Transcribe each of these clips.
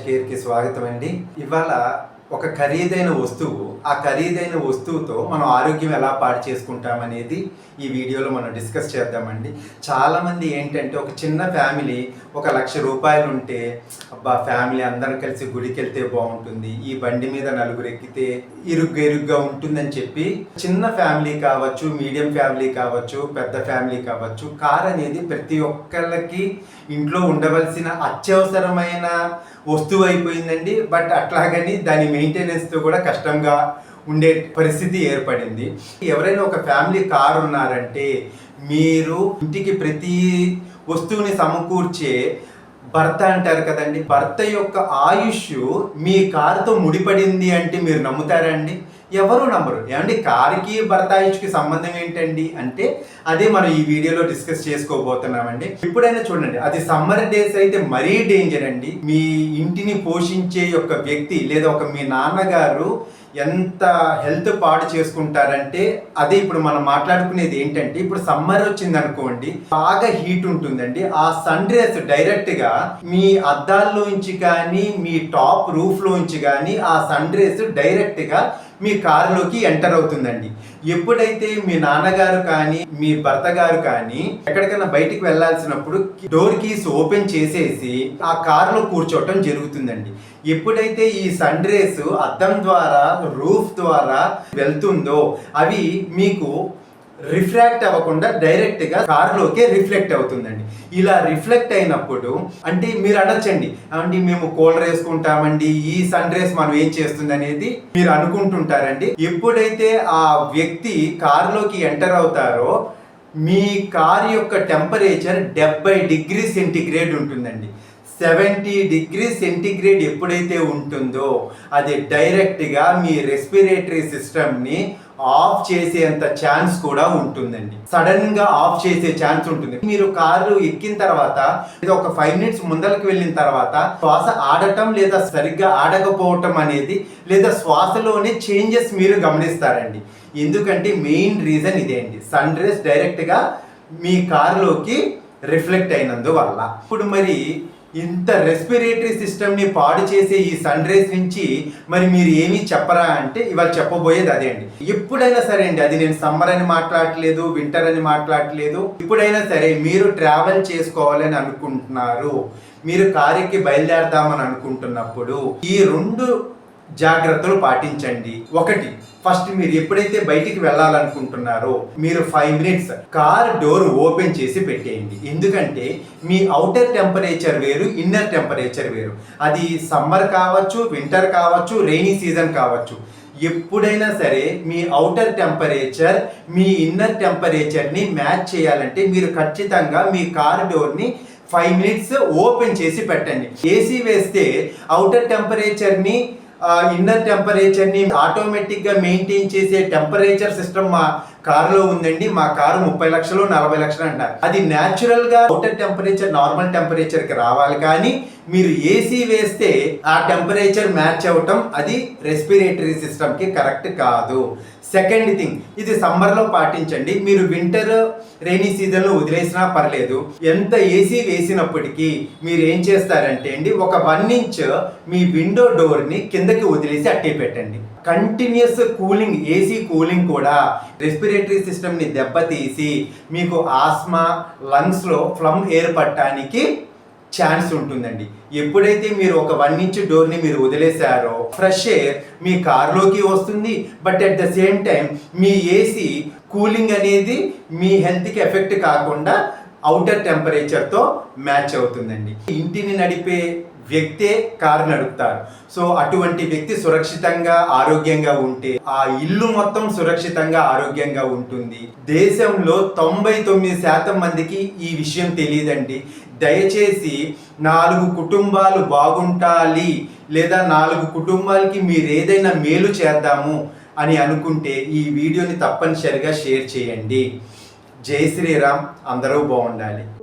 సత్యాయుష్ కేర్కి స్వాగతం అండి. ఇవాళ ఒక ఖరీదైన వస్తువు ఆ ఖరీదైన వస్తువుతో మనం ఆరోగ్యం ఎలా పాడు చేసుకుంటాం అనేది ఈ వీడియోలో మనం డిస్కస్ చేద్దామండి. చాలామంది ఏంటంటే ఒక చిన్న ఫ్యామిలీ ఒక లక్ష రూపాయలు ఉంటే అబ్బా ఫ్యామిలీ అందరం కలిసి గుడికి వెళ్తే బాగుంటుంది ఈ బండి మీద నలుగురు ఎక్కితే ఇరుగ్గా ఇరుగ్గా ఉంటుందని చెప్పి చిన్న ఫ్యామిలీ కావచ్చు మీడియం ఫ్యామిలీ కావచ్చు పెద్ద ఫ్యామిలీ కావచ్చు కార్ అనేది ప్రతి ఒక్కళ్ళకి ఇంట్లో ఉండవలసిన అత్యవసరమైన వస్తువు అయిపోయిందండి బట్ అట్లాగని దాని మెయింటెనెన్స్తో కూడా కష్టంగా ఉండే పరిస్థితి ఏర్పడింది. ఎవరైనా ఒక ఫ్యామిలీ కార్ ఉన్నారంటే మీరు ఇంటికి ప్రతి వస్తువుని సమకూర్చే భర్త అంటారు కదండి. భర్త యొక్క ఆయుష్ మీ కారుతో ముడిపడింది అంటే మీరు నమ్ముతారా అండి? ఎవరు నమ్మరు. ఏమండి కారుకి భర్త సంబంధం ఏంటండి? అంటే అదే మనం ఈ వీడియోలో డిస్కస్ చేసుకోబోతున్నామండి. ఇప్పుడైనా చూడండి అది సమ్మర్ డేస్ అయితే మరీ డేంజర్ అండి. మీ ఇంటిని పోషించే యొక్క వ్యక్తి లేదా ఒక మీ నాన్నగారు ఎంత హెల్త్ పాడు చేసుకుంటారంటే అదే ఇప్పుడు మనం మాట్లాడుకునేది ఏంటంటే ఇప్పుడు సమ్మర్ వచ్చింది అనుకోండి బాగా హీట్ ఉంటుందండి. ఆ సన్ రేస్ డైరెక్ట్గా మీ అద్దాల్లోంచి కానీ మీ టాప్ రూఫ్ లోంచి కానీ ఆ సన్ రేస్ డైరెక్ట్గా మీ కారులోకి ఎంటర్ అవుతుందండి. ఎప్పుడైతే మీ నాన్నగారు కానీ మీ భర్త గారు కానీ ఎక్కడికైనా బయటికి వెళ్ళాల్సినప్పుడు డోర్ కీస్ ఓపెన్ చేసేసి ఆ కారులో కూర్చోవటం జరుగుతుందండి. ఎప్పుడైతే ఈ సన్ రేస్ అద్దం ద్వారా రూఫ్ ద్వారా వెళ్తుందో అవి మీకు రిఫ్రాక్ట్ అవ్వకుండా డైరెక్ట్గా రిఫ్లెక్ట్ అవుతుందండి. ఇలా రిఫ్లెక్ట్ అయినప్పుడు అంటే మీరు అనొచ్చండి. అంటే మేము కూలర్ వేసుకుంటామండి ఈ సన్ రేస్ మనం ఏం చేస్తుంది అనేది మీరు అనుకుంటుంటారండి. ఎప్పుడైతే ఆ వ్యక్తి కారులోకి ఎంటర్ అవుతారో మీ కార్ యొక్క టెంపరేచర్ డెబ్బై డిగ్రీ సెంటిగ్రేడ్ ఉంటుందండి. సెవెంటీ డిగ్రీ సెంటిగ్రేడ్ ఎప్పుడైతే ఉంటుందో అది డైరెక్ట్గా మీ రెస్పిరేటరీ సిస్టమ్ని ఆఫ్ చేసేంత ఛాన్స్ కూడా ఉంటుందండి. సడన్గా ఆఫ్ చేసే ఛాన్స్ ఉంటుంది. మీరు కారు ఎక్కిన తర్వాత లేదా ఒక ఫైవ్ మినిట్స్ ముందరకు వెళ్ళిన తర్వాత శ్వాస ఆడటం లేదా సరిగ్గా ఆడకపోవటం అనేది లేదా శ్వాసలోనే చేంజెస్ మీరు గమనిస్తారండి. ఎందుకంటే మెయిన్ రీజన్ ఇదే అండి. సన్ రేస్ డైరెక్ట్గా మీ కారులోకి రిఫ్లెక్ట్ అయినందువల్ల. ఇప్పుడు మరి ఇంత రెస్పిరేటరీ సిస్టమ్ని పాడు చేసే ఈ సన్ రేస్ నుంచి మరి మీరు ఏమీ చెప్పరా అంటే ఇవాళ చెప్పబోయేది అదే అండి. ఎప్పుడైనా సరే అండి అది నేను సమ్మర్ అని మాట్లాడట్లేదు వింటర్ అని మాట్లాడట్లేదు. ఇప్పుడైనా సరే మీరు ట్రావెల్ చేసుకోవాలని అనుకుంటున్నారు. మీరు కారుకి బయలుదేరదామని అనుకుంటున్నప్పుడు ఈ రెండు జాగ్రత్తలు పాటించండి. ఒకటి ఫస్ట్ మీరు ఎప్పుడైతే బయటికి వెళ్ళాలనుకుంటున్నారో మీరు five minutes car door open చేసి పెట్టేయండి. ఎందుకంటే మీ అవుటర్ టెంపరేచర్ వేరు ఇన్నర్ టెంపరేచర్ వేరు. అది సమ్మర్ కావచ్చు వింటర్ కావచ్చు రెయినీ సీజన్ కావచ్చు. ఎప్పుడైనా సరే మీ అవుటర్ టెంపరేచర్ మీ ఇన్నర్ టెంపరేచర్ని మ్యాచ్ చేయాలంటే మీరు ఖచ్చితంగా మీ కార్ డోర్ని ఫైవ్ మినిట్స్ ఓపెన్ చేసి పెట్టండి. ఏసీ వేస్తే అవుటర్ టెంపరేచర్ని ఇన్నర్ టెంపరేచర్ని ఆటోమేటిక్గా మెయింటైన్ చేసే టెంపరేచర్ సిస్టమ్ మా కారులో ఉందండి మా కారు ముప్పై లక్షలు నలభై లక్షలు అంటారు అది న్యాచురల్గా అవుటర్ టెంపరేచర్ నార్మల్ టెంపరేచర్కి రావాలి కానీ మీరు ఏసీ వేస్తే ఆ టెంపరేచర్ మ్యాచ్ అవ్వటం అది రెస్పిరేటరీ సిస్టమ్కి కరెక్ట్ కాదు. సెకండ్ థింగ్ ఇది సమ్మర్లో పాటించండి. మీరు వింటర్ రైనీ సీజన్లో వదిలేసినా పర్లేదు. ఎంత ఏసీ వేసినప్పటికీ మీరు ఏం చేస్తారంటే అండి ఒక వన్ ఇంచ్ మీ విండో డోర్ని కిందకి వదిలేసి అట్టే పెట్టండి. కంటిన్యూస్ కూలింగ్ ఏసీ కూలింగ్ కూడా రెస్పిరేటరీ సిస్టమ్ని దెబ్బతీసి మీకు ఆస్మా లంగ్స్లో ఫ్లమ్ ఏర్పడటానికి ఛాన్స్ ఉంటుందండి. ఎప్పుడైతే మీరు ఒక వన్ ఇంచ్ డోర్ని మీరు వదిలేశారో ఫ్రెష్ ఎయిర్ మీ కార్లోకి వస్తుంది. But at the same time me AC cooling అనేది మీ హెల్త్కి ఎఫెక్ట్ కాకుండా అవుటర్ టెంపరేచర్తో మ్యాచ్ అవుతుందండి. ఇంటిని నడిపే వ్యక్తే కారు నడుపుతారు సో అటువంటి వ్యక్తి సురక్షితంగా ఆరోగ్యంగా ఉంటే ఆ ఇల్లు మొత్తం సురక్షితంగా ఆరోగ్యంగా ఉంటుంది. దేశంలో తొంభై తొమ్మిది శాతం మందికి ఈ విషయం తెలియదండి. దయచేసి నాలుగు కుటుంబాలు బాగుంటాలి లేదా నాలుగు కుటుంబాలకి మీరు ఏదైనా మేలు చేద్దాము అని అనుకుంటే ఈ వీడియోని తప్పనిసరిగా షేర్ చేయండి. జై శ్రీరామ్. అందరూ బాగుండాలి.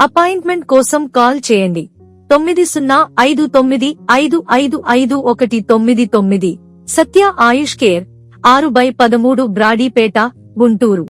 అపాయింట్మెంట్ కోసం కాల్ చేయండి. తొమ్మిది సున్నా ఐదు తొమ్మిది ఐదు ఐదు ఐదు ఒకటి తొమ్మిది తొమ్మిది. సత్య ఆయుష్ కేర్ ఆరు బై పదమూడు బ్రాడీపేట గుంటూరు.